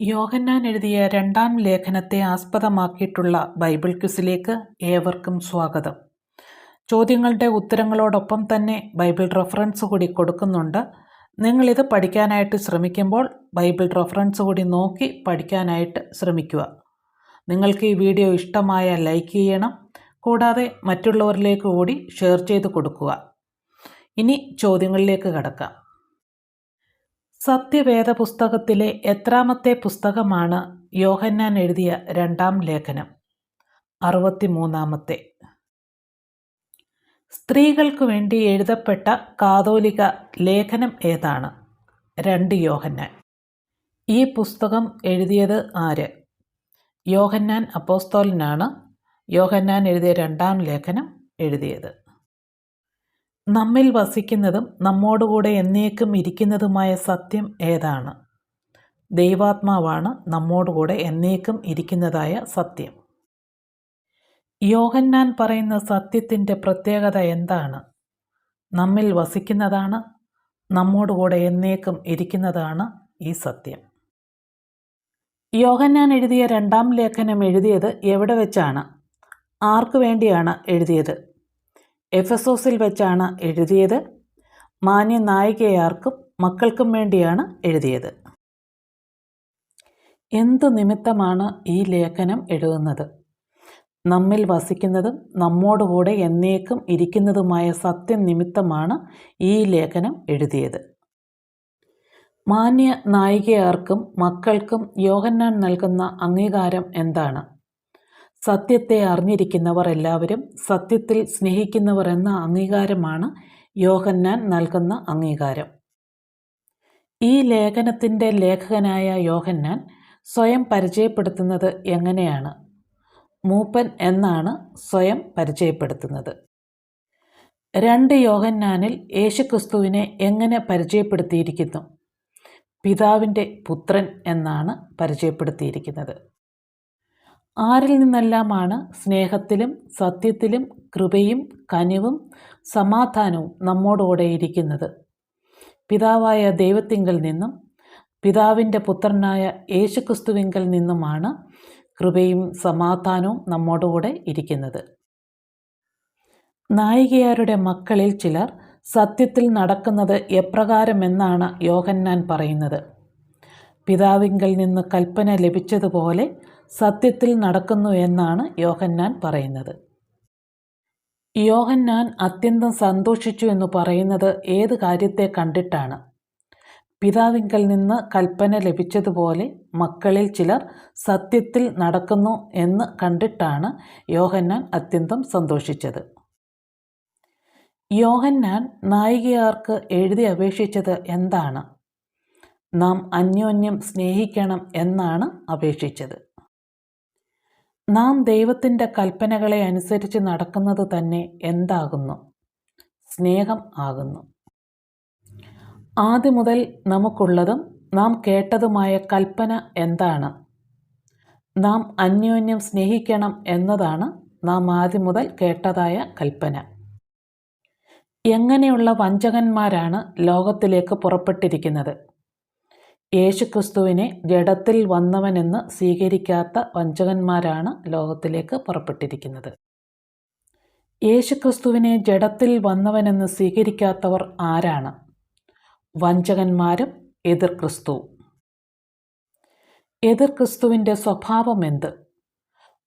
യോഹന്നാൻ എഴുതിയ രണ്ടാം ലേഖനത്തെ ആസ്പദമാക്കിയിട്ടുള്ള ബൈബിൾ ക്വിസിലേക്ക് ഏവർക്കും സ്വാഗതം. ചോദ്യങ്ങളുടെ ഉത്തരങ്ങളോടൊപ്പം തന്നെ ബൈബിൾ റെഫറൻസ് കൂടി കൊടുക്കുന്നുണ്ട്. നിങ്ങളിത് പഠിക്കാനായിട്ട് ശ്രമിക്കുമ്പോൾ ബൈബിൾ റെഫറൻസ് കൂടി നോക്കി പഠിക്കാനായിട്ട് ശ്രമിക്കുക. നിങ്ങൾക്ക് ഈ വീഡിയോ ഇഷ്ടമായ ലൈക്ക് ചെയ്യണം. കൂടാതെ മറ്റുള്ളവരിലേക്ക് കൂടി ഷെയർ ചെയ്ത് കൊടുക്കുക. ഇനി ചോദ്യങ്ങളിലേക്ക് കടക്കാം. സത്യവേദ പുസ്തകത്തിലെ എത്രാമത്തെ പുസ്തകമാണ് യോഹന്നാൻ എഴുതിയ രണ്ടാം ലേഖനം. അറുപത്തിമൂന്നാമത്തെ. സ്ത്രീകൾക്ക് വേണ്ടി എഴുതപ്പെട്ട കാതോലിക ലേഖനം ഏതാണ്? രണ്ട് യോഹന്നാൻ. ഈ പുസ്തകം എഴുതിയത് ആര്? യോഹന്നാൻ അപ്പോസ്തോലനാണ്. യോഹന്നാൻ എഴുതിയ രണ്ടാം ലേഖനം എഴുതിയത്. നമ്മിൽ വസിക്കുന്നതും നമ്മോടുകൂടെ എന്നേക്കും ഇരിക്കുന്നതുമായ സത്യം ഏതാണ്? ദൈവാത്മാവാണ് നമ്മോടുകൂടെ എന്നേക്കും ഇരിക്കുന്നതായ സത്യം. യോഹന്നാൻ പറയുന്ന സത്യത്തിന്റെ പ്രത്യേകത എന്താണ്? നമ്മിൽ വസിക്കുന്നതാണ് നമ്മോടുകൂടെ എന്നേക്കും ഇരിക്കുന്നതാണ് ഈ സത്യം. യോഹന്നാൻ എഴുതിയ രണ്ടാം ലേഖനം എഴുതിയത് എവിടെ വെച്ചാണ്? ആർക്കു വേണ്ടിയാണ് എഴുതിയത്? എഫസോസിൽ വെച്ചാണ് എഴുതിയത്. മാന്യ നായികയാർക്കും മക്കൾക്കും വേണ്ടിയാണ് എഴുതിയത്. എന്ത് നിമിത്തമാണ് ഈ ലേഖനം എഴുതുന്നത്? നമ്മിൽ വസിക്കുന്നതും നമ്മോടുകൂടെ എന്നേക്കും ഇരിക്കുന്നതുമായ സത്യം നിമിത്തമാണ് ഈ ലേഖനം എഴുതിയത്. മാന്യ നായികയാർക്കും മക്കൾക്കും യോഹന്നാൻ നൽകുന്ന അംഗീകാരം എന്താണ്? സത്യത്തെ അറിഞ്ഞിരിക്കുന്നവർ എല്ലാവരും സത്യത്തിൽ സ്നേഹിക്കുന്നവർ എന്ന അംഗീകാരമാണ് യോഹന്നാൻ നൽകുന്ന അംഗീകാരം. ഈ ലേഖനത്തിന്റെ ലേഖകനായ യോഹന്നാൻ സ്വയം പരിചയപ്പെടുത്തുന്നത് എങ്ങനെയാണ്? മൂപ്പൻ എന്നാണ് സ്വയം പരിചയപ്പെടുത്തുന്നത്. രണ്ട് യോഹന്നാനിൽ യേശുക്രിസ്തുവിനെ എങ്ങനെ പരിചയപ്പെടുത്തിയിരിക്കുന്നു? പിതാവിന്റെ പുത്രൻ എന്നാണ് പരിചയപ്പെടുത്തിയിരിക്കുന്നത്. ആരിൽ നിന്നെല്ലാമാണ് സ്നേഹത്തിലും സത്യത്തിലും കൃപയും കനിവും സമാധാനവും നമ്മോടുകൂടെ ഇരിക്കുന്നത്. പിതാവായ ദൈവത്തിങ്കിൽ നിന്നും പിതാവിന്റെ പുത്രനായ യേശുക്രിസ്തുവിങ്കിൽ നിന്നുമാണ് കൃപയും സമാധാനവും നമ്മോടുകൂടെ ഇരിക്കുന്നത്. നായികയാരുടെ മക്കളിൽ ചിലർ സത്യത്തിൽ നടക്കുന്നത് എപ്രകാരമെന്നാണ് യോഹന്നാൻ പറയുന്നത്. പിതാവിങ്കിൽ നിന്ന് കൽപ്പന ലഭിച്ചതുപോലെ സത്യത്തിൽ നടക്കുന്നു എന്നാണ് യോഹന്നാൻ പറയുന്നത്. യോഹന്നാൻ അത്യന്തം സന്തോഷിച്ചു എന്ന് പറയുന്നത് ഏത് കാര്യത്തെ കണ്ടിട്ടാണ്? പിതാവിങ്കൽ നിന്ന് കൽപ്പന ലഭിച്ചതുപോലെ മക്കളിൽ ചിലർ സത്യത്തിൽ നടക്കുന്നു എന്ന് കണ്ടിട്ടാണ് യോഹന്നാൻ അത്യന്തം സന്തോഷിച്ചത്. യോഹന്നാൻ നായികയാർക്ക് എഴുതി അപേക്ഷിച്ചത് എന്താണ്? നാം അന്യോന്യം സ്നേഹിക്കണം എന്നാണ് അപേക്ഷിച്ചത്. നാം ദൈവത്തിന്റെ കൽപ്പനകളെ അനുസരിച്ച് നടക്കുന്നത് തന്നെ എന്താകുന്നു? സ്നേഹം ആകുന്നു. ആദ്യം മുതൽ നമുക്കുള്ളതും നാം കേട്ടതുമായ കൽപ്പന എന്താണ്? നാം അന്യോന്യം സ്നേഹിക്കണം എന്നതാണ് നാം ആദ്യം മുതൽ കേട്ടതായ കൽപ്പന. എങ്ങനെയുള്ള വഞ്ചകന്മാരാണ് ലോകത്തിലേക്ക് പുറപ്പെട്ടിരിക്കുന്നത്? യേശുക്രിസ്തുവിനെ ജഡത്തിൽ വന്നവനെന്ന് സ്വീകരിക്കാത്ത വഞ്ചകന്മാരാണ് ലോകത്തിലേക്ക് പുറപ്പെട്ടിരിക്കുന്നത്. യേശുക്രിസ്തുവിനെ ജഡത്തിൽ വന്നവനെന്ന് സ്വീകരിക്കാത്തവർ ആരാണ്? വഞ്ചകന്മാരും എതിർ ക്രിസ്തു. എതിർ ക്രിസ്തുവിന്റെ സ്വഭാവം എന്ത്?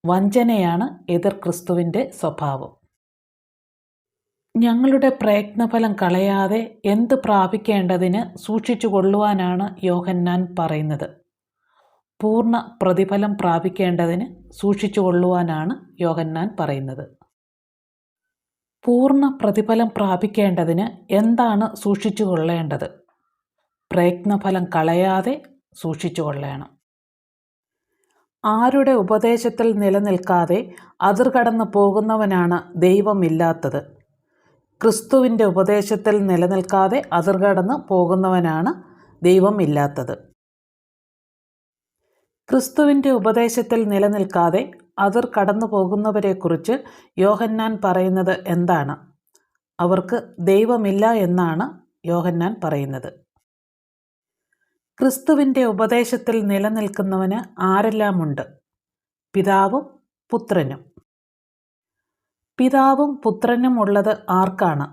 വഞ്ചനയാണ് എതിർ ക്രിസ്തുവിന്റെ സ്വഭാവം. ഞങ്ങളുടെ പ്രയത്നഫലം കളയാതെ എന്ത് പ്രാപിക്കേണ്ടതിന് സൂക്ഷിച്ചു കൊള്ളുവാനാണ് യോഹന്നാൻ പറയുന്നത്. പൂർണ പ്രതിഫലം പ്രാപിക്കേണ്ടതിന് സൂക്ഷിച്ചു കൊള്ളുവാനാണ് യോഹന്നാൻ പറയുന്നത്. പൂർണ പ്രതിഫലം പ്രാപിക്കേണ്ടതിന് എന്താണ് സൂക്ഷിച്ചു കൊള്ളേണ്ടത്? പ്രയത്നഫലം കളയാതെ സൂക്ഷിച്ചു കൊള്ളണം. ആരുടെ ഉപദേശത്തിൽ നിലനിൽക്കാതെ അതിർകടന്നു പോകുന്നവനാണ് ദൈവമില്ലാത്തത്. ക്രിസ്തുവിന്റെ ഉപദേശത്തിൽ നിലനിൽക്കാതെ അതിർകടന്ന് പോകുന്നവനാണ് ദൈവം ഇല്ലാത്തത് ക്രിസ്തുവിന്റെ ഉപദേശത്തിൽ നിലനിൽക്കാതെ അതിർ കടന്നു പോകുന്നവരെക്കുറിച്ച് യോഹന്നാൻ പറയുന്നത് എന്താണ്? അവർക്ക് ദൈവമില്ല എന്നാണ് യോഹന്നാൻ പറയുന്നത്. ക്രിസ്തുവിന്റെ ഉപദേശത്തിൽ നിലനിൽക്കുന്നവന് ആരെല്ലാമുണ്ട്? പിതാവും പുത്രനും. പിതാവും പുത്രനും ഉള്ളത് ആർക്കാണ്?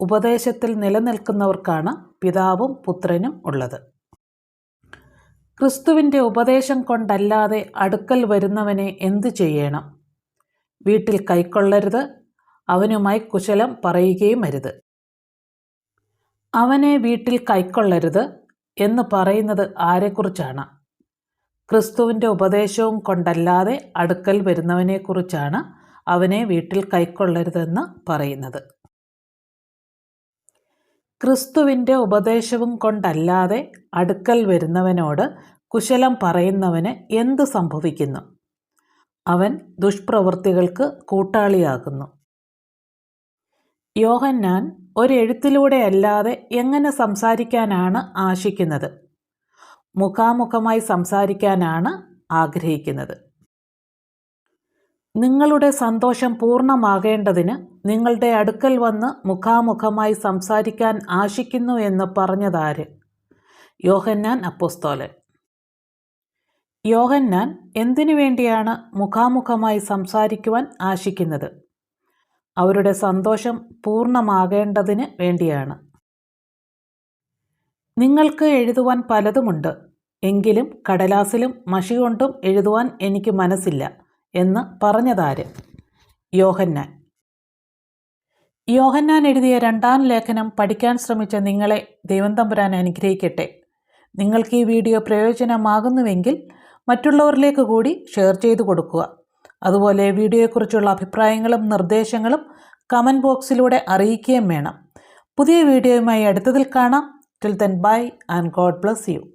ഉപദേശത്തിൽ നിലനിൽക്കുന്നവർക്കാണ് പിതാവും പുത്രനും ഉള്ളത്. ക്രിസ്തുവിന്റെ ഉപദേശം കൊണ്ടല്ലാതെ അടുക്കൽ വരുന്നവനെ എന്തു ചെയ്യണം? വീട്ടിൽ കൈക്കൊള്ളരുത് അവനുമായി കുശലം പറയുകയും അരുത്. അവനെ വീട്ടിൽ കൈക്കൊള്ളരുത് എന്ന് പറയുന്നത് ആരെക്കുറിച്ചാണ്? ക്രിസ്തുവിന്റെ ഉപദേശവും കൊണ്ടല്ലാതെ അടുക്കൽ വരുന്നവനെക്കുറിച്ചാണ് അവനെ വീട്ടിൽ കൈക്കൊള്ളരുതെന്ന് പറയുന്നത്. ക്രിസ്തുവിന്റെ ഉപദേശവും കൊണ്ടല്ലാതെ അടുക്കൽ വരുന്നവനോട് കുശലം പറയുന്നവന് എന്ത് സംഭവിക്കുന്നു? അവൻ ദുഷ്പ്രവൃത്തികൾക്ക് കൂട്ടാളിയാകുന്നു. യോഹന്നാൻ ഒരെഴുത്തിലൂടെ അല്ലാതെ എങ്ങനെ സംസാരിക്കാനാണ് ആശിക്കുന്നത്? മുഖാമുഖമായി സംസാരിക്കാനാണ് ആഗ്രഹിക്കുന്നത്. നിങ്ങളുടെ സന്തോഷം പൂർണമാകേണ്ടതിന് നിങ്ങളുടെ അടുക്കൽ വന്ന് മുഖാമുഖമായി സംസാരിക്കാൻ ആശിക്കുന്നു എന്ന് പറഞ്ഞതാര്? യോഹന്നാൻ അപ്പോസ്തോലൻ. യോഹന്നാൻ എന്തിനു വേണ്ടിയാണ് മുഖാമുഖമായി സംസാരിക്കുവാൻ ആശിക്കുന്നത്? അവരുടെ സന്തോഷം പൂർണമാകേണ്ടതിന് വേണ്ടിയാണ്. നിങ്ങൾക്ക് എഴുതുവാൻ പലതുമുണ്ട്. എങ്കിലും കടലാസിലും മഷി കൊണ്ടും എഴുതുവാൻ എനിക്ക് മനസ്സില്ല. എന്ന് പറഞ്ഞതാര്? യോഹന്നാൻ. യോഹന്നാൻ എഴുതിയ രണ്ടാം ലേഖനം പഠിക്കാൻ ശ്രമിച്ച നിങ്ങളെ ദൈവം തമ്പുരാൻ അനുഗ്രഹിക്കട്ടെ. നിങ്ങൾക്ക് ഈ വീഡിയോ പ്രയോജനമാകുന്നുവെങ്കിൽ മറ്റുള്ളവരിലേക്ക് കൂടി ഷെയർ ചെയ്തു കൊടുക്കുക. അതുപോലെ വീഡിയോയെക്കുറിച്ചുള്ള അഭിപ്രായങ്ങളും നിർദ്ദേശങ്ങളും കമന്റ് ബോക്സിലൂടെ അറിയിക്കുകയും വേണം. പുതിയ വീഡിയോയുമായി അടുത്തതിൽ കാണാം. Till then bye and God bless you